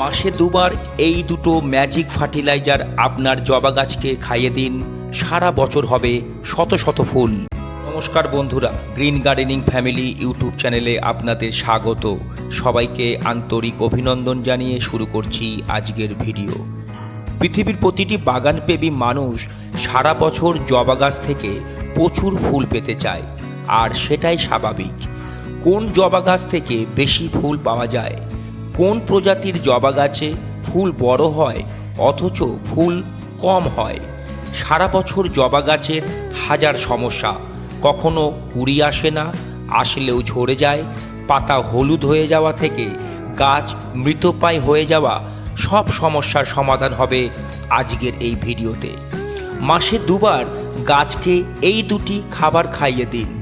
মাসে দুবার এই দুটো ম্যাজিক ফার্টিলাইজার আপনার জবা গাছকে খাইয়ে দিন। সারা বছর হবে শত শত ফুল। নমস্কার বন্ধুরা গ্রিন গার্ডেনিং ফ্যামিলি ইউটিউব চ্যানেলে আপনাদের স্বাগত। সবাইকে আন্তরিক অভিনন্দন জানিয়ে শুরু করছি আজকের ভিডিও পৃথিবীর প্রতিটি বাগানপ্রেমী মানুষ সারা বছর জবা গাছ থেকে প্রচুর ফুল পেতে চায়, আর সেটাই স্বাভাবিক। কোন জবা গাছ থেকে বেশি ফুল পাওয়া যায়? কোন প্রজাতির জবা গাছে ফুল বড় হয় অথচ ফুল কম হয়? সারা বছর জবা গাছের হাজার সমস্যা। কখনো কুড়ি আসে না, আসলেও ঝরে যায়। পাতা হলুদ হয়ে যাওয়া থেকে গাছ মৃতপ্রায় হয়ে যাওয়া সব সমস্যার সমাধান হবে আজকের এই ভিডিওতে। মাসে দুবার গাছকে এই দুটি খাবার খাইয়ে দিন।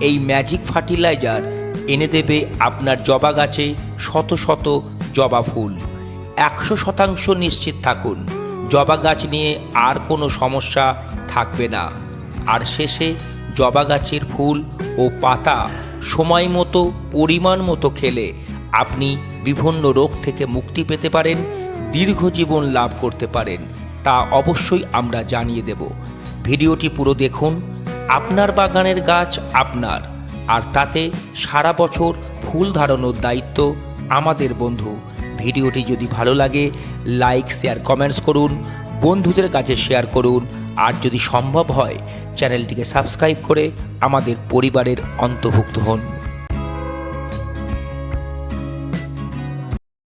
এই ম্যাজিক ফার্টিলাইজার এনে দেবে আপনার জবা গাছে শত শত জবা ফুল। একশো শতাংশ নিশ্চিত থাকুন, জবা গাছ নিয়ে আর কোনো সমস্যা থাকবে না। আর শেষে জবা গাছের ফুল ও পাতা সময় মতো, পরিমাণ মতো খেলে আপনি বিভিন্ন রোগ থেকে মুক্তি পেতে পারেন, দীর্ঘ জীবন লাভ করতে পারেন, তা অবশ্যই আমরা জানিয়ে দেব। ভিডিওটি পুরো দেখুন, আপনার বাগানের গাছ আপনার। আর তাতে সারা বছর ফুল ধারণের দায়িত্ব আমাদের বন্ধু। ভিডিওটি যদি ভালো লাগে লাইক শেয়ার কমেন্টস করুন, বন্ধুদের কাছে শেয়ার করুন। আর যদি সম্ভব হয়, চ্যানেলটিকে সাবস্ক্রাইব করে আমাদের পরিবারের অন্তর্ভুক্ত হন।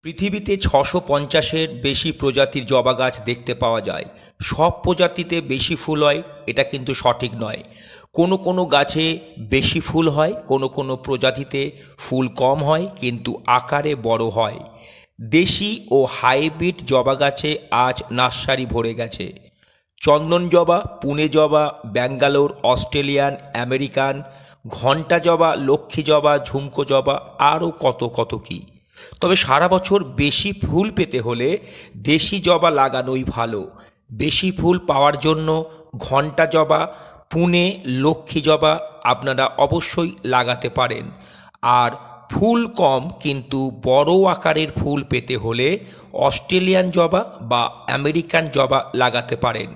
পৃথিবীতে ছশো পঞ্চাশের বেশি প্রজাতির জবা গাছ দেখতে পাওয়া যায়। সব প্রজাতিতে বেশি ফুল হয়, এটা কিন্তু সঠিক নয়। কোনো কোনো গাছে বেশি ফুল হয়, কোনো কোনো প্রজাতিতে ফুল কম হয়, কিন্তু আকারে বড় হয়। দেশি ও হাইব্রিড জবা গাছে আজ নার্সারি ভরে গেছে। চন্দন জবা, পুনে জবা, ব্যাঙ্গালোর, অস্ট্রেলিয়ান, আমেরিকান ঘণ্টা জবা, লক্ষ্মী জবা, ঝুমকো জবা, আরও কত কত কী। তবে সারা বছর বেশি ফুল পেতে হলে দেশি জবা লাগানোই ভালো। বেশি ফুল পাওয়ার জন্য ঘণ্টা জবা, পুনে লক্ষ্মী জবা আপনারা অবশ্যই লাগাতে পারেন। আর ফুল কম কিন্তু বড় আকারের ফুল পেতে হলে অস্ট্রেলিয়ান জবা বা আমেরিকান জবা লাগাতে পারেন।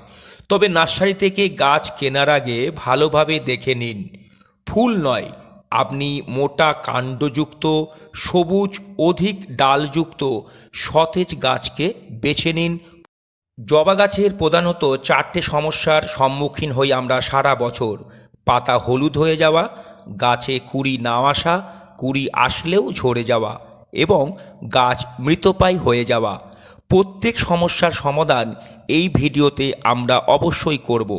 তবে নার্সারি থেকে গাছ কেনার আগে ভালোভাবে দেখে নিন। ফুল নয়, আপনি মোটা কাণ্ডযুক্ত, সবুজ, অধিক ডালযুক্ত, সতেজ গাছকে বেছে নিন জবা গাছের প্রধানত চারটে সমস্যার সম্মুখীন হই আমরা সারা বছর। পাতা হলুদ হয়ে যাওয়া, গাছে কুড়ি না আসা, কুড়ি আসলেও ঝরে যাওয়া এবং গাছ মৃতপ্রায় হয়ে যাওয়া। প্রত্যেক সমস্যার সমাধান এই ভিডিওতে আমরা অবশ্যই করব।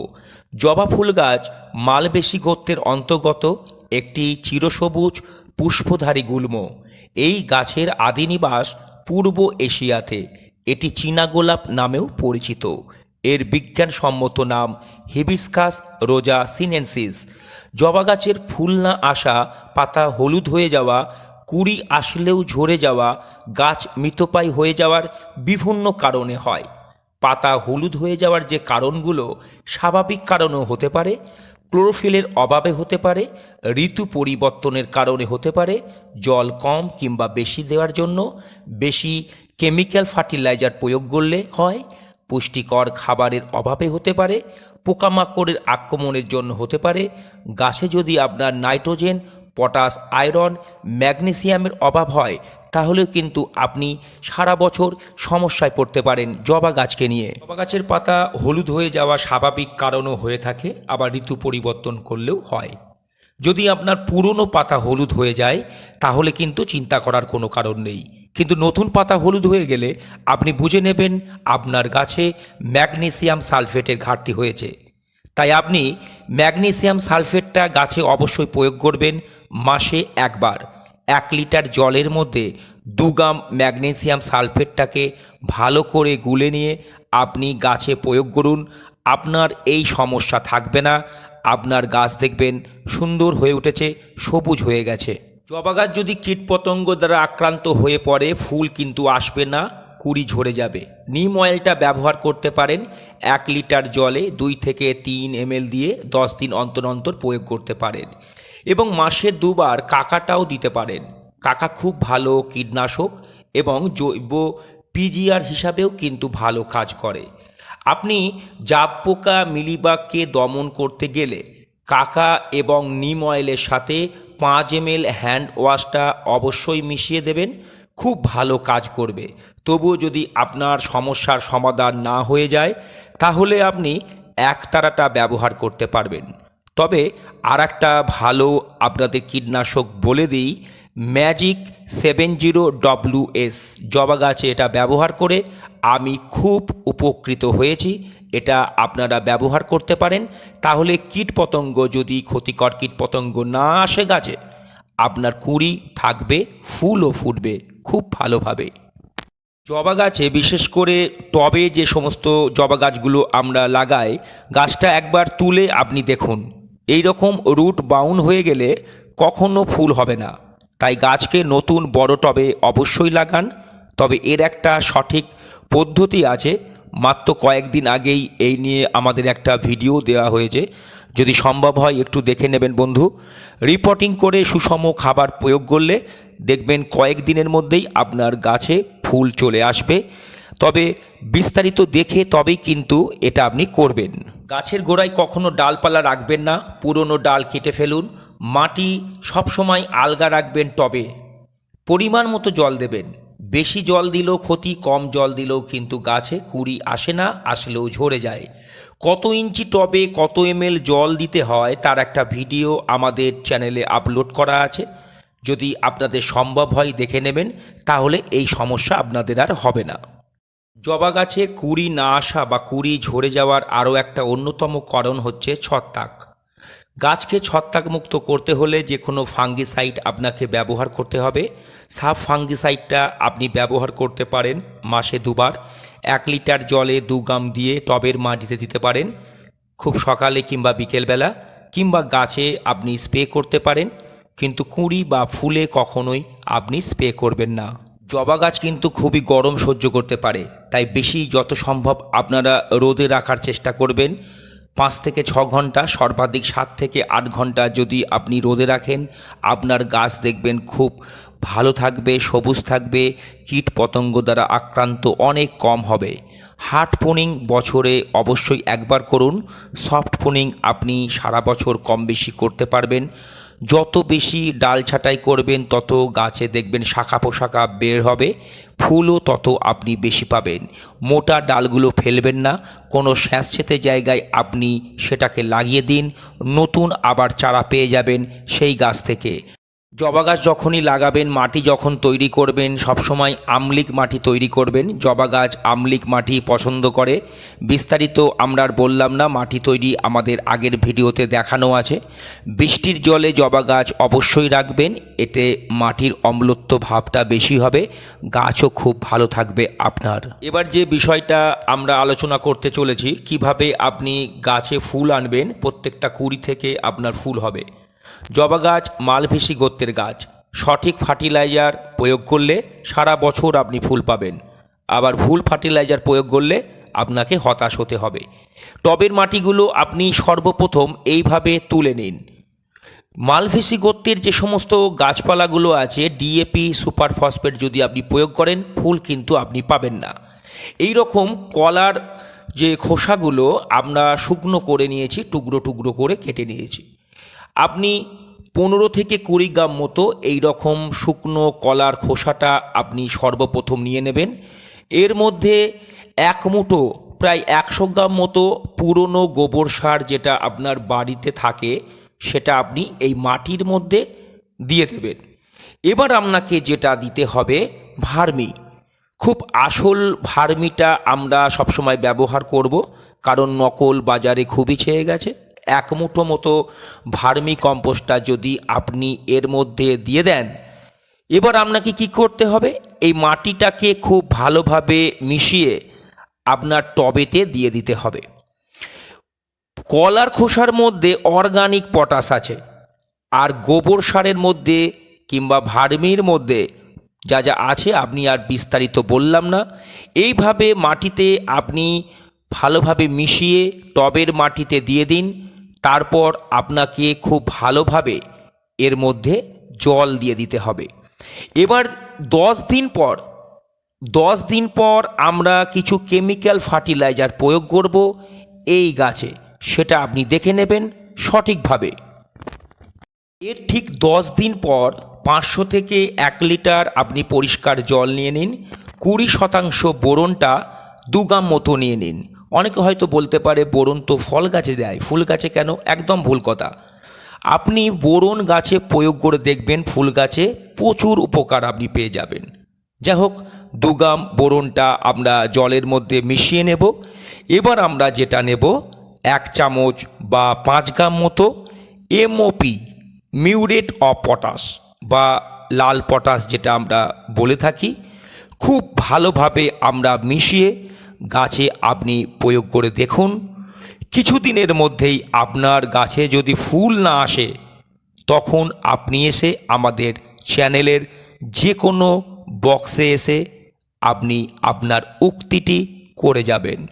জবা ফুল গাছ মালবেশি গোত্রের অন্তর্গত একটি চিরসবুজ পুষ্পধারী গুল্ম। এই গাছের আদি নিবাস পূর্ব এশিয়াতে। এটি চীনা গোলাপ নামেও পরিচিত। এর বিজ্ঞানসম্মত নাম হিবিস্কাস রোজা সিনেন্সিস জবা গাছের ফুল না আসা, পাতা হলুদ হয়ে যাওয়া, কুড়ি আসলেও ঝরে যাওয়া, গাছ মৃতপায় হয়ে যাওয়ার বিভিন্ন কারণে হয়। পাতা হলুদ হয়ে যাওয়ার যে কারণগুলো স্বাভাবিক কারণেও হতে পারে, ক্লোরোফিলের অভাবে হতে পারে, ঋতু পরিবর্তনের কারণে হতে পারে, জল কম কিংবা বেশি দেওয়ার জন্য, বেশি কেমিক্যাল ফার্টিলাইজার প্রয়োগ করলে হয়, পুষ্টিকর খাবারের অভাবে হতে পারে, পোকামাকড়ের আক্রমণের জন্য হতে পারে, গাছে যদি আপনার নাইট্রোজেন, পটাশ, আয়রন, ম্যাগনেসিয়ামের অভাব হয়, তাহলেও কিন্তু আপনি সারা বছর সমস্যায় পড়তে পারেন জবা গাছকে নিয়ে। জবা গাছের পাতা হলুদ হয়ে যাওয়া স্বাভাবিক কারণও হয়ে থাকে, আবার ঋতু পরিবর্তন করলেও হয়। যদি আপনার পুরনো পাতা হলুদ হয়ে যায়, তাহলে কিন্তু চিন্তা করার কোনো কারণ নেই। কিন্তু নতুন পাতা হলুদ হয়ে গেলে আপনি বুঝে নেবেন আপনার গাছে ম্যাগনেসিয়াম সালফেটের ঘাটতি হয়েছে। তাই আপনি ম্যাগনেসিয়াম সালফেটটা গাছে অবশ্যই প্রয়োগ করবেন মাসে একবার। এক লিটার জলের মধ্যে দু গ্রাম ম্যাগনেসিয়াম সালফেটটাকে ভালো করে গুলে নিয়ে আপনি গাছে প্রয়োগ করুন। আপনার এই সমস্যা থাকবে না। আপনার গাছ দেখবেন সুন্দর হয়ে উঠেছে, সবুজ হয়ে গেছে। জবা গাছ যদি কীটপতঙ্গ দ্বারা আক্রান্ত হয়ে পড়ে, ফুল কিন্তু আসবে না, কুড়ি ঝরে যাবে। নিম অয়েলটা ব্যবহার করতে পারেন, এক লিটার জলে দুই থেকে তিন এমএল দিয়ে দশ দিন অন্তর অন্তর প্রয়োগ করতে পারেন। এবং মাসে দুবার কাকাটাও দিতে পারেন। কাকা খুব ভালো কীটনাশক এবং জৈব পিজিআর হিসাবেও কিন্তু ভালো কাজ করে। আপনি জাব পোকা মিলিবাগকে দমন করতে গেলে কাকা এবং নিম অয়েলের সাথে পাঁচ এম এল হ্যান্ড ওয়াশটা অবশ্যই মিশিয়ে দেবেন, খুব ভালো কাজ করবে। তবুও যদি আপনার সমস্যার সমাধান না হয়ে যায়, তাহলে আপনি একতারাটা ব্যবহার করতে পারবেন। তবে আর একটা ভালো আপনাদের কীটনাশক বলে দিই, magic seven zero W S. জবা গাছে এটা ব্যবহার করে আমি খুব উপকৃত হয়েছি এটা আপনারা ব্যবহার করতে পারেন। তাহলে কীটপতঙ্গ যদি ক্ষতিকর কীটপতঙ্গ না আসে গাছে, আপনার কুড়ি থাকবে, ফুলও ফুটবে খুব ভালোভাবে। জবা গাছে বিশেষ করে টবে যে সমস্ত জবা গাছগুলো আমরা লাগাই, গাছটা একবার তুলে আপনি দেখুন। এই রকম রুট বাউন হয়ে গেলে কখনো ফুল হবে না। তাই গাছকে নতুন বড় টবে অবশ্যই লাগান। তবে এর একটা সঠিক পদ্ধতি আছে মাত্র কয়েকদিন আগেই এই নিয়ে আমাদের একটা ভিডিও দেওয়া হয়েছে। যদি সম্ভব হয় একটু দেখে নেবেন বন্ধু। রিপোর্টিং করে সুষম খাবার প্রয়োগ করলে দেখবেন কয়েক দিনের মধ্যেই আপনার গাছে ফুল চলে আসবে। তবে বিস্তারিত দেখে তবেই কিন্তু এটা আপনি করবেন। গাছের গোড়ায় কখনো ডালপালা রাখবেন না, পুরনো ডাল কেটে ফেলুন, মাটি সবসময় আলগা রাখবেন টবে। পরিমাণ মতো জল দেবেন। বেশি জল দিলেও ক্ষতি, কম জল দিলেও কিন্তু গাছে কুড়ি আসে না, আসলেও ঝরে যায়। কত ইঞ্চি টবে কত এমএল জল দিতে হয় তার একটা ভিডিও আমাদের চ্যানেলে আপলোড করা আছে। যদি আপনাদের সম্ভব হয় দেখে নেবেন, তাহলে এই সমস্যা আপনাদের আর হবে না। জবা গাছে কুড়ি না আসা বা কুড়ি ঝরে যাওয়ার আরও একটা অন্যতম কারণ হচ্ছে ছত্রাক। গাছকে ছত্রাকমুক্ত করতে হলে যে কোনো ফাঙ্গিসাইড আপনাকে ব্যবহার করতে হবে। সাব ফাঙ্গিসাইডটা আপনি ব্যবহার করতে পারেন মাসে দুবার। এক লিটার জলে দু গাম দিয়ে টবের মাটিতে দিতে পারেন, খুব সকালে কিংবা বিকেলবেলা, কিংবা গাছে আপনি স্প্রে করতে পারেন, কিন্তু কুঁড়ি বা ফুলে কখনোই আপনি স্প্রে করবেন না। জবা গাছ কিন্তু খুবই গরম সহ্য করতে পারে, তাই বেশি যত সম্ভব আপনারা রোদে রাখার চেষ্টা করবেন। পাঁচ থেকে ছ ঘণ্টা, সর্বাধিক সাত থেকে আট ঘণ্টা যদি আপনি রোদে রাখেন, আপনার গাছ দেখবেন খুব ভালো থাকবে, সবুজ থাকবে, কীট পতঙ্গ দ্বারা আক্রান্ত অনেক কম হবে। হার্ড পোনিং বছরে অবশ্যই একবার করুন, সফট পোনিং আপনি সারা বছর কম বেশি করতে পারবেন। যত বেশি ডাল ছাঁটাই করবেন, তত গাছে দেখবেন শাখা পোশাখা বের হবে, ফুলও তত আপনি বেশি পাবেন। মোটা ডালগুলো ফেলবেন না, কোনো স্যাঁতসেঁতে জায়গায় আপনি সেটাকে লাগিয়ে দিন, নতুন আবার চারা পেয়ে যাবেন সেই গাছ থেকে। জবা গাছ যখনই লাগাবেন, মাটি যখন তৈরি করবেন, সবসময় আমলিক মাটি তৈরি করবেন। জবা গাছ আমলিক মাটি পছন্দ করে। বিস্তারিত আমরা আর বললাম না, মাটি তৈরি আমাদের আগের ভিডিওতে দেখানো আছে। বৃষ্টির জলে জবা গাছ অবশ্যই রাখবেন, এতে মাটির অম্লত্ব ভাবটা বেশি হবে। গাছও খুব ভালো থাকবে আপনার। এবার যে বিষয়টা আমরা আলোচনা করতে চলেছি, কীভাবে আপনি গাছে ফুল আনবেন, প্রত্যেকটা কুড়ি থেকে আপনার ফুল হবে। জবা গাছ মালভেসি গোত্রের গাছ। সঠিক ফার্টিলাইজার প্রয়োগ করলে সারা বছর আপনি ফুল পাবেন। আবার ভুল ফার্টিলাইজার প্রয়োগ করলে আপনাকে হতাশ হতে হবে। টবের মাটিগুলো আপনি সর্বপ্রথম এইভাবে তুলে নিন। মালভেসি গোত্রের যে সমস্ত গাছপালাগুলো আছে ডিএপি সুপার ফসফেট যদি আপনি প্রয়োগ করেন, ফুল কিন্তু আপনি পাবেন না। এই রকম কলার যে খোসাগুলো আমরা শুকনো করে নিয়েছি, টুকরো টুকরো করে কেটে নিয়েছি। আপনি পনেরো থেকে কুড়ি গ্রাম মতো এই রকম শুকনো কলার খোসাটা আপনি সর্বপ্রথম নিয়ে নেবেন। এর মধ্যে এক মুঠো, প্রায় একশো গ্রাম মতো পুরনো গোবর সার যেটা আপনার বাড়িতে থাকে, সেটা আপনি এই মাটির মধ্যে দিয়ে দেবেন। এবার আপনাকে যেটা দিতে হবে, ভার্মি। খুব আসল ভার্মিটা আমরা সবসময় ব্যবহার করব, কারণ নকল বাজারে খুবই ছেয়ে গেছে। এক মুঠো মতো ভার্মি কম্পোস্টটা যদি আপনি এর মধ্যে দিয়ে দেন, এবার আপনাকে কি করতে হবে? এই মাটিটাকে খুব ভালোভাবে মিশিয়ে আপনার টবেতে দিয়ে দিতে হবে। কলার খোসার মধ্যে অর্গানিক পটাশ আছে, আর গোবর সারের মধ্যে কিংবা ভার্মির মধ্যে যা যা আছে আপনি আর বিস্তারিত বললাম না, এইভাবে মাটিতে আপনি ভালোভাবে মিশিয়ে টবের মাটিতে দিয়ে দিন। তারপর আপনাকে খুব ভালোভাবে এর মধ্যে জল দিয়ে দিতে হবে। এবার দশ দিন পর, দশ দিন পর আমরা কিছু কেমিক্যাল ফার্টিলাইজার প্রয়োগ করব এই গাছে। সেটা আপনি দেখে নেবেন সঠিকভাবে। এর ঠিক দশ দিন পর পাঁচশো থেকে এক লিটার আপনি পরিষ্কার জল নিয়ে নিন। কুড়ি শতাংশ বোরনটা দু গ্রাম মতো নিয়ে নিন। অনেকে হয়তো বলতে পারে, বোরন তো ফল গাছে দেয়। ফুল গাছে কেন? একদম ভুল কথা। আপনি বোরন গাছে প্রয়োগ করে দেখবেন, ফুল গাছে প্রচুর উপকার আপনি পেয়ে যাবেন। যাই হোক দু গ্রাম বোরনটা আমরা জলের মধ্যে মিশিয়ে নেব। এবার আমরা যেটা নেব, এক চামচ বা পাঁচ গ্রাম মতো এমওপি মিউরেট অফ পটাশ বা লাল পটাশ যেটা আমরা বলে থাকি। খুব ভালোভাবে আমরা মিশিয়ে গাছে আপনি প্রয়োগ করে দেখুন। কিছুদিনের মধ্যেই আপনার গাছে যদি ফুল না আসে, তখন আপনি এসে আমাদের চ্যানেলের যে কোনো বক্সে এসে আপনি আপনার উক্তিটি করে যাবেন।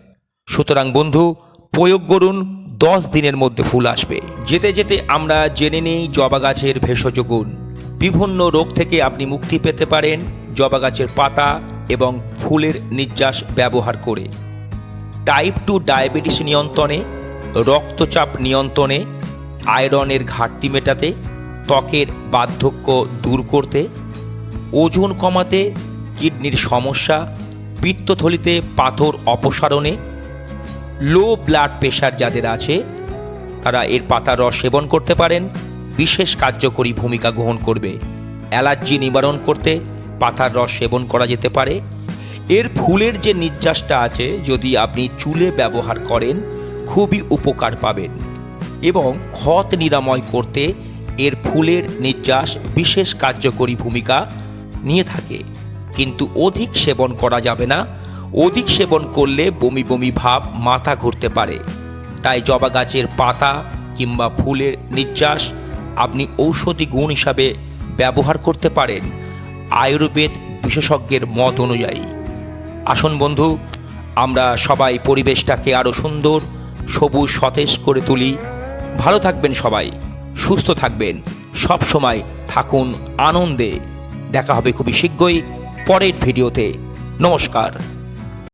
সুতরাং বন্ধু, প্রয়োগ করুন, দশ দিনের মধ্যে ফুল আসবে। যেতে যেতে আমরা জেনে নেই জবা গাছের ভেষজ গুণ। বিভিন্ন রোগ থেকে আপনি মুক্তি পেতে পারেন। জবা গাছের পাতা এবং ফুলের নির্যাস ব্যবহার করে। টাইপ টু ডায়াবেটিস নিয়ন্ত্রণে, রক্তচাপ নিয়ন্ত্রণে, আয়রনের ঘাটতি মেটাতে, ত্বকের বার্ধক্য দূর করতে, ওজন কমাতে, কিডনির সমস্যা, পিত্তথলিতে পাথর অপসারণে, লো ব্লাড প্রেশার যাদের আছে, তারা এর পাতার রস সেবন করতে পারেন, বিশেষ কার্যকরী ভূমিকা গ্রহণ করবে। অ্যালার্জি নিবারণ করতে পাতার রস সেবন করা যেতে পারে। এর ফুলের যে নির্যাসটা আছে, যদি আপনি চুলে ব্যবহার করেন, খুবই উপকার পাবেন। এবং ক্ষত নিরাময় করতে এর ফুলের নির্যাস বিশেষ কার্যকরী ভূমিকা নিয়ে থাকে। কিন্তু অধিক সেবন করা যাবে না। অধিক সেবন করলে বমি বমি ভাব মাথা ঘুরতে পারে। তাই জবা গাছের পাতা কিংবা ফুলের নির্যাস আপনি ঔষধি গুণ হিসাবে ব্যবহার করতে পারেন। আয়ুর্বেদ বিশেষজ্ঞের মত অনুযায়ী। আসুন বন্ধু, আমরা সবাই পরিবেশটাকে আরও সুন্দর, সবুজ, সতেজ করে তুলি। ভালো থাকবেন সবাই, সুস্থ থাকবেন, সব সময় থাকুন আনন্দে। দেখা হবে খুবই শীঘ্রই পরের ভিডিওতে। নমস্কার।